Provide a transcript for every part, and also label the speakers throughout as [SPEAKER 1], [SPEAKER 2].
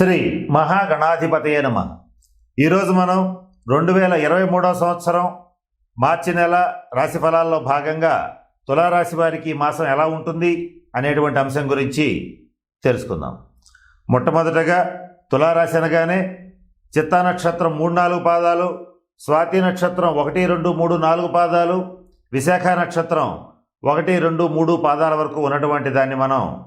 [SPEAKER 1] శ్రీ మహాగణాధిపతయ నమ. ఈరోజు మనం రెండు వేల ఇరవై మూడవ సంవత్సరం మార్చి నెల రాశి ఫలాల్లో భాగంగా తులారాశి వారికి ఈ మాసం ఎలా ఉంటుంది అనేటువంటి అంశం గురించి తెలుసుకుందాం. మొట్టమొదటగా తులారాశి అనగానే చిత్తా నక్షత్రం మూడు నాలుగు పాదాలు స్వాతి నక్షత్రం ఒకటి రెండు మూడు నాలుగు పాదాలు విశాఖ నక్షత్రం ఒకటి రెండు మూడు పాదాల వరకు ఉన్నటువంటి దాన్ని మనం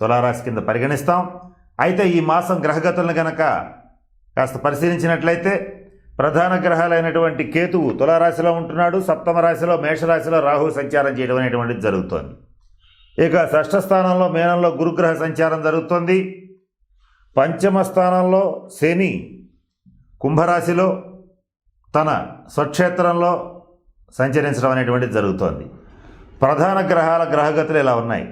[SPEAKER 1] తులారాశి కింద పరిగణిస్తాం. అయితే ఈ మాసం గ్రహగతులను గనక కాస్త పరిశీలించినట్లయితే ప్రధాన గ్రహాలైనటువంటి కేతువు తులారాశిలో ఉంటున్నాడు సప్తమ రాశిలో మేషరాశిలో రాహు సంచారం చేయడం అనేటువంటిది జరుగుతోంది. ఇక షష్ఠ స్థానంలో మేనంలో గురుగ్రహ సంచారం జరుగుతోంది. పంచమ స్థానంలో శని కుంభరాశిలో తన స్వక్షేత్రంలో సంచరించడం అనేటువంటిది జరుగుతోంది. ప్రధాన గ్రహాల గ్రహగతులు ఇలా ఉన్నాయి?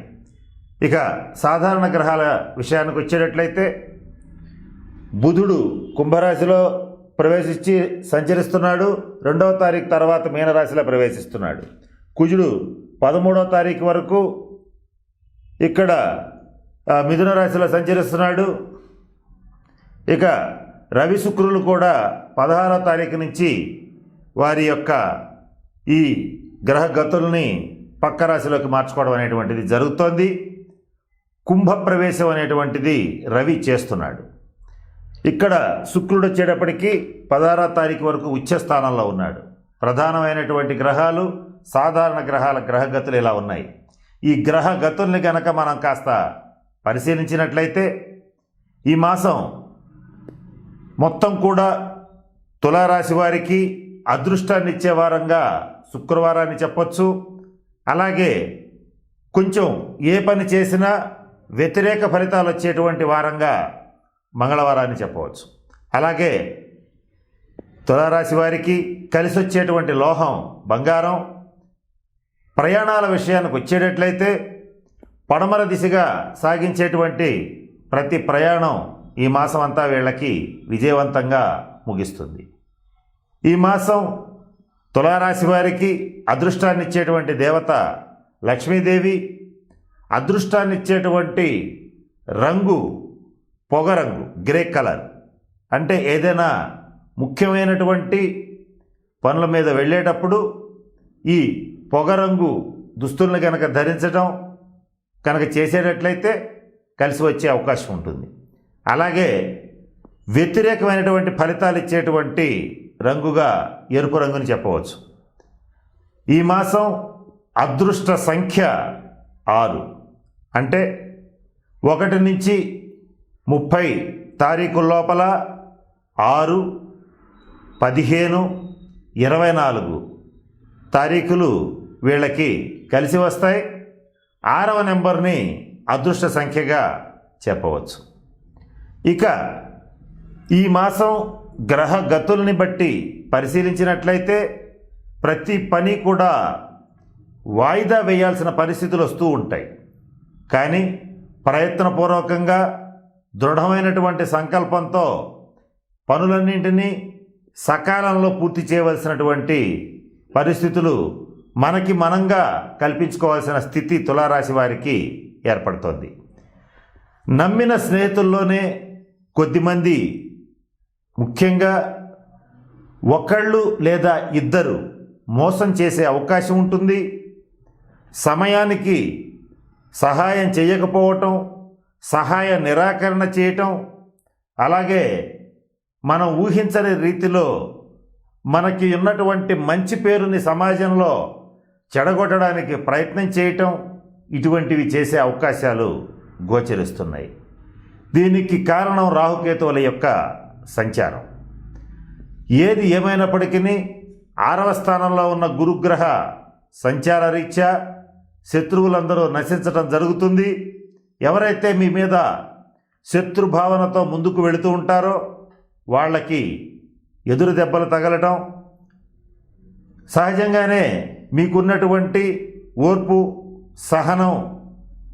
[SPEAKER 1] ఇక సాధారణ గ్రహాల విషయానికి వచ్చేటట్లయితే బుధుడు కుంభరాశిలో ప్రవేశించి సంచరిస్తున్నాడు. రెండవ తారీఖు తర్వాత మీనరాశిలో ప్రవేశిస్తున్నాడు. కుజుడు పదమూడవ తారీఖు వరకు ఇక్కడ మిథున రాశిలో సంచరిస్తున్నాడు. ఇక రవి శుక్రులు కూడా పదహారవ తారీఖు నుంచి వారి యొక్క ఈ గ్రహ గతుల్ని పక్క రాశిలోకి మార్చుకోవడం అనేటువంటిది జరుగుతోంది. కుంభ ప్రవేశం అనేటువంటిది రవి చేస్తున్నాడు. ఇక్కడ శుక్రుడు వచ్చేటప్పటికి పదహారో తారీఖు వరకు ఉచ్చ స్థానంలో ఉన్నాడు. ప్రధానమైనటువంటి గ్రహాలు సాధారణ గ్రహాల గ్రహగతులు ఇలా ఉన్నాయి. ఈ గ్రహ గతుల్ని గనక మనం కాస్త పరిశీలించినట్లయితే ఈ మాసం మొత్తం కూడా తులారాశి వారికి అదృష్టాన్ని ఇచ్చే వారంగా శుక్రవారాన్ని చెప్పొచ్చు. అలాగే కొంచెం ఏ పని చేసినా వ్యతిరేక ఫలితాలు వచ్చేటువంటి వారంగా మంగళవారాన్ని చెప్పవచ్చు. అలాగే తులారాశి వారికి కలిసి వచ్చేటువంటి లోహం బంగారం ప్రయాణాల విషయానికి వచ్చేటట్లయితే పడమర దిశగా సాగించేటువంటి ప్రతి ప్రయాణం ఈ మాసం అంతా వీళ్ళకి విజయవంతంగా ముగిస్తుంది. ఈ మాసం తులారాశి వారికి అదృష్టాన్ని ఇచ్చేటువంటి దేవత లక్ష్మీదేవి అదృష్టాన్ని ఇచ్చేటువంటి రంగు పొగరంగు గ్రే కలర్. అంటే ఏదైనా ముఖ్యమైనటువంటి పనుల మీద వెళ్ళేటప్పుడు ఈ పొగరంగు దుస్తుల్ని కనుక ధరించడం కనుక చేసేటట్లయితే కలిసి వచ్చే అవకాశం ఉంటుంది. అలాగే వ్యతిరేకమైనటువంటి ఫలితాలు ఇచ్చేటువంటి రంగుగా ఎరుపు రంగుని చెప్పవచ్చు. ఈ మాసం అదృష్ట సంఖ్య ఆరు. అంటే ఒకటి నుంచి ముప్పై తారీఖు లోపల ఆరు పదిహేను ఇరవై నాలుగు తారీఖులు వీళ్ళకి కలిసి వస్తాయి. ఆరవ నెంబర్ని అదృష్ట సంఖ్యగా చెప్పవచ్చు. ఇక ఈ మాసం గ్రహ గతుల్ని బట్టి పరిశీలించినట్లయితే ప్రతి పని కూడా వాయిదా వేయాల్సిన పరిస్థితులు వస్తూ ఉంటాయి. కానీ ప్రయత్నపూర్వకంగా దృఢమైనటువంటి సంకల్పంతో పనులన్నింటినీ సకాలంలో పూర్తి చేయవలసినటువంటి పరిస్థితులు మనకి మనంగా కల్పించుకోవాల్సిన స్థితి తులారాశి వారికి ఏర్పడుతోంది. నమ్మిన స్నేహితుల్లోనే కొద్దిమంది ముఖ్యంగా ఒకళ్ళు లేదా ఇద్దరు మోసం చేసే అవకాశం ఉంటుంది. సమయానికి సహాయం చేయకపోవటం సహాయ నిరాకరణ చేయటం అలాగే మనం ఊహించని రీతిలో మనకి ఉన్నటువంటి మంచి పేరుని సమాజంలో చెడగొట్టడానికి ప్రయత్నం చేయటం ఇటువంటివి చేసే అవకాశాలు గోచరిస్తున్నాయి. దీనికి కారణం రాహుకేతువుల యొక్క సంచారం. ఏది ఏమైనప్పటికీ ఆరవ స్థానంలో ఉన్న గురుగ్రహ సంచార రీత్యా శత్రువులందరూ నశించటం జరుగుతుంది. ఎవరైతే మీ మీద శత్రుభావనతో ముందుకు వెళుతూ ఉంటారో వాళ్ళకి ఎదురు దెబ్బలు తగలటం సహజంగానే మీకున్నటువంటి ఓర్పు సహనం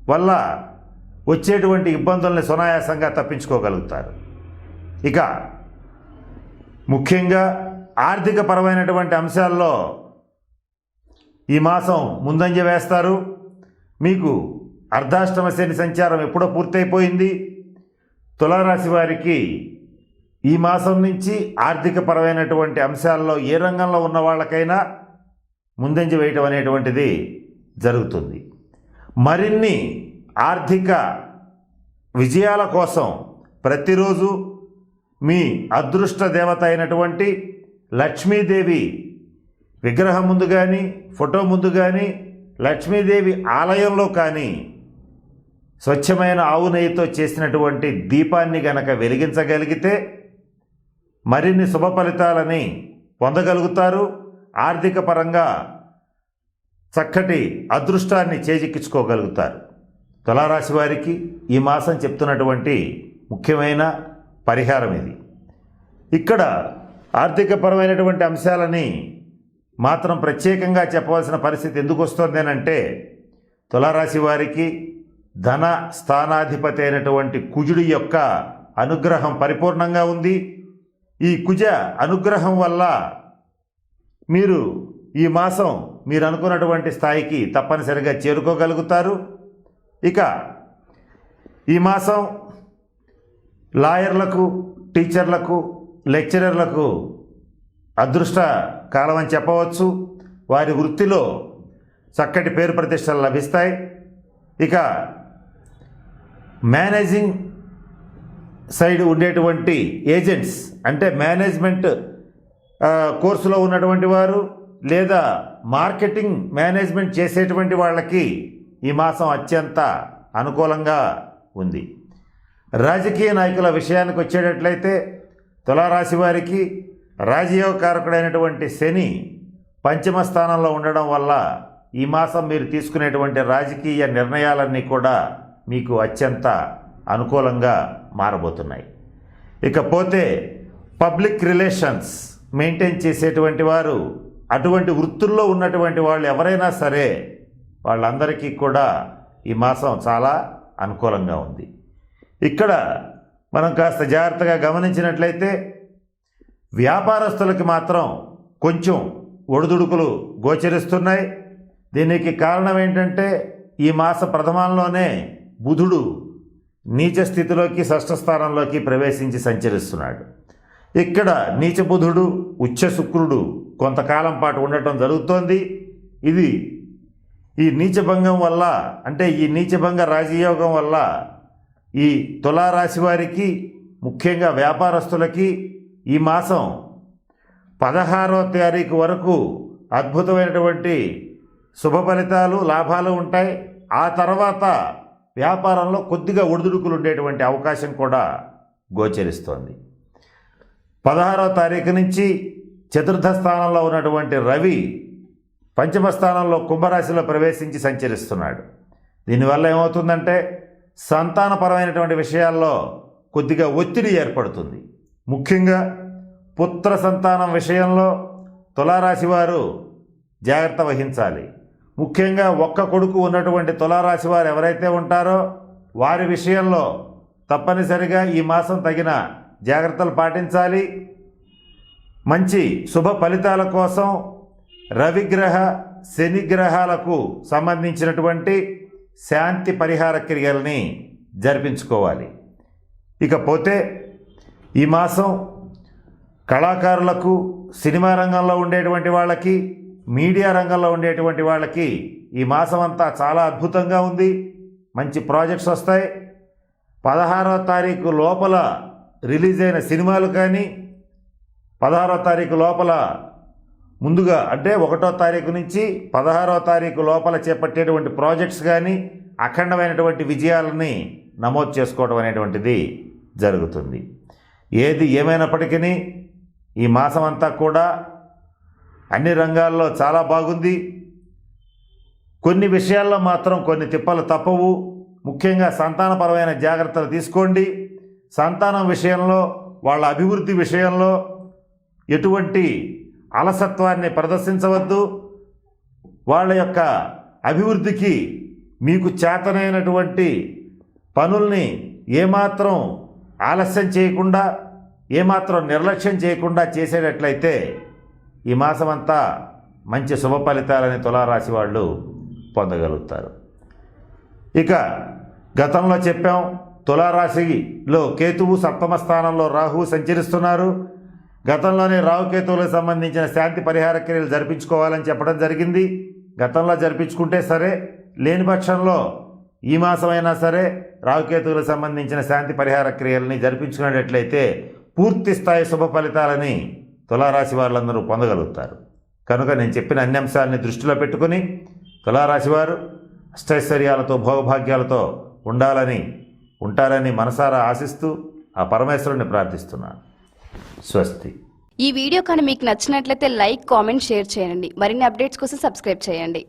[SPEAKER 1] వల్ల వచ్చేటువంటి ఇబ్బందుల్ని సునాయాసంగా తప్పించుకోగలుగుతారు. ఇక ముఖ్యంగా ఆర్థికపరమైనటువంటి అంశాల్లో ఈ మాసం ముందంజ వేస్తారు. మీకు అర్ధాష్టమ శని సంచారం ఎప్పుడో పూర్తయిపోయింది. తులారాశి వారికి ఈ మాసం నుంచి ఆర్థిక పరమైనటువంటి అంశాల్లో ఏ రంగంలో ఉన్న వాళ్ళకైనా ముందంజ వేయటం అనేటువంటిది జరుగుతుంది. మరిన్ని ఆర్థిక విజయాల కోసం ప్రతిరోజు మీ అదృష్ట దేవత అయినటువంటి లక్ష్మీదేవి విగ్రహం ముందు కానీ ఫోటో ముందు కానీ లక్ష్మీదేవి ఆలయంలో కానీ స్వచ్ఛమైన ఆవు నెయ్యితో చేసినటువంటి దీపాన్ని గనక వెలిగించగలిగితే మరిన్ని శుభ ఫలితాలని పొందగలుగుతారు. ఆర్థిక పరంగా చక్కటి అదృష్టాన్ని చేజిక్కించుకోగలుగుతారు. తులారాశి వారికి ఈ మాసం చెప్తున్నటువంటి ముఖ్యమైన పరిహారం ఇది. ఇక్కడ ఆర్థికపరమైనటువంటి అంశాలని మాత్రం ప్రత్యేకంగా చెప్పవలసిన పరిస్థితి ఎందుకు వస్తుంది అంటే తులారాశి వారికి ధన స్థానాధిపతి అయినటువంటి కుజుడి యొక్క అనుగ్రహం పరిపూర్ణంగా ఉంది. ఈ కుజ అనుగ్రహం వల్ల మీరు ఈ మాసం మీరు అనుకున్నటువంటి స్థాయికి తప్పనిసరిగా చేరుకోగలుగుతారు. ఇక ఈ మాసం లాయర్లకు టీచర్లకు లెక్చరర్లకు అదృష్ట కాలం అని చెప్పవచ్చు. వారి వృత్తిలో చక్కటి పేరు ప్రతిష్టలు లభిస్తాయి. ఇక మేనేజింగ్ సైడ్ ఉండేటువంటి ఏజెంట్స్ అంటే మేనేజ్మెంట్ కోర్సులో ఉన్నటువంటి వారు లేదా మార్కెటింగ్ మేనేజ్మెంట్ చేసేటువంటి వాళ్ళకి ఈ మాసం అత్యంత అనుకూలంగా ఉంది. రాజకీయ నాయకుల విషయానికి వచ్చేటట్లయితే తులారాశి వారికి రాజయోగకారకుడైనటువంటి శని పంచమ స్థానంలో ఉండడం వల్ల ఈ మాసం మీరు తీసుకునేటువంటి రాజకీయ నిర్ణయాలన్నీ కూడా మీకు అత్యంత అనుకూలంగా మారబోతున్నాయి. ఇకపోతే పబ్లిక్ రిలేషన్స్ మెయింటైన్ చేసేటువంటి వారు అటువంటి వృత్తుల్లో ఉన్నటువంటి వాళ్ళు ఎవరైనా సరే వాళ్ళందరికీ కూడా ఈ మాసం చాలా అనుకూలంగా ఉంది. ఇక్కడ మనం కాస్త జాగ్రత్తగా గమనించినట్లయితే వ్యాపారస్తులకి మాత్రం కొంచెం ఒడిదుడుకులు గోచరిస్తున్నాయి. దీనికి కారణం ఏంటంటే ఈ మాస ప్రథమాల్లోనే బుధుడు నీచ స్థితిలోకి షష్ఠ స్థానంలోకి ప్రవేశించి సంచరిస్తున్నాడు. ఇక్కడ నీచ బుధుడు ఉచ్చ శుక్రుడు కొంతకాలం పాటు ఉండటం జరుగుతోంది. ఇది ఈ నీచభంగం వల్ల అంటే ఈ నీచభంగ రాజయోగం వల్ల ఈ తులారాశి వారికి ముఖ్యంగా వ్యాపారస్తులకి ఈ మాసం పదహారో తారీఖు వరకు అద్భుతమైనటువంటి శుభ ఫలితాలు లాభాలు ఉంటాయి. ఆ తర్వాత వ్యాపారంలో కొద్దిగా ఒడిదుడుకులు ఉండేటువంటి అవకాశం కూడా గోచరిస్తోంది. పదహారో తారీఖు నుంచి చతుర్థ స్థానంలో ఉన్నటువంటి రవి పంచమ స్థానంలో కుంభరాశిలో ప్రవేశించి సంచరిస్తున్నాడు. దీనివల్ల ఏమవుతుందంటే సంతానపరమైనటువంటి విషయాల్లో కొద్దిగా ఒత్తిడి ఏర్పడుతుంది. ముఖ్యంగా పుత్ర సంతానం విషయంలో తులారాశి వారు జాగ్రత్త వహించాలి. ముఖ్యంగా ఒక్క కొడుకు ఉన్నటువంటి తులారాశి వారు ఎవరైతే ఉంటారో వారి విషయంలో తప్పనిసరిగా ఈ మాసం తగిన జాగ్రత్తలు పాటించాలి. మంచి శుభ ఫలితాల కోసం రవిగ్రహ శనిగ్రహాలకు సంబంధించినటువంటి శాంతి పరిహార క్రియల్ని జరిపించుకోవాలి. ఇకపోతే ఈ మాసం కళాకారులకు సినిమా రంగంలో ఉండేటువంటి వాళ్ళకి మీడియా రంగంలో ఉండేటువంటి వాళ్ళకి ఈ మాసం అంతా చాలా అద్భుతంగా ఉంది. మంచి ప్రాజెక్ట్స్ వస్తాయి. పదహారవ తారీఖు లోపల రిలీజ్ అయిన సినిమాలు కానీ పదహారో తారీఖు లోపల ముందుగా అంటే ఒకటో తారీఖు నుంచి పదహారో తారీఖు లోపల చేపట్టేటువంటి ప్రాజెక్ట్స్ కానీ అఖండమైనటువంటి విజయాలని నమోదు చేసుకోవడం అనేటువంటిది జరుగుతుంది. ఏది ఏమైనప్పటికీ ఈ మాసం అంతా కూడా అన్ని రంగాల్లో చాలా బాగుంది. కొన్ని విషయాల్లో మాత్రం కొన్ని తిప్పలు తప్పవు. ముఖ్యంగా సంతానపరమైన జాగ్రత్తలు తీసుకోండి. సంతానం విషయంలో వాళ్ళ అభివృద్ధి విషయంలో ఎటువంటి అలసత్వాన్ని ప్రదర్శించవద్దు. వాళ్ళ యొక్క అభివృద్ధికి మీకు చేతనైనటువంటి పనుల్ని ఏమాత్రం ఆలస్యం చేయకుండా ఏమాత్రం నిర్లక్ష్యం చేయకుండా చేసేటట్లయితే ఈ మాసమంతా మంచి శుభ ఫలితాలని తులారాశి వాళ్ళు పొందగలుగుతారు. ఇక గతంలో చెప్పాం తులారాశిలో కేతువు సప్తమ స్థానంలో రాహువు సంచరిస్తున్నారు. గతంలోనే రాహుకేతువులకు సంబంధించిన శాంతి పరిహార క్రియలు జరిపించుకోవాలని చెప్పడం జరిగింది. గతంలో జరిపించుకుంటే సరే లేని పక్షంలో ఈ మాసమైనా సరే రావుకేతువులకు సంబంధించిన శాంతి పరిహార క్రియల్ని జరిపించుకునేటట్లయితే పూర్తి స్థాయి శుభ ఫలితాలని తులారాశి వాళ్ళందరూ పొందగలుగుతారు. కనుక నేను చెప్పిన అన్ని అంశాలని దృష్టిలో పెట్టుకుని తులారాశి వారు అష్టైశ్వర్యాలతో భోగభాగ్యాలతో ఉండాలని ఉంటారని మనసారా ఆశిస్తూ ఆ పరమేశ్వరుని ప్రార్థిస్తున్నాను. స్వస్తి.
[SPEAKER 2] ఈ వీడియో కానీ మీకు నచ్చినట్లయితే లైక్ కామెంట్ షేర్ చేయండి. మరిన్ని అప్డేట్స్ కోసం సబ్స్క్రైబ్ చేయండి.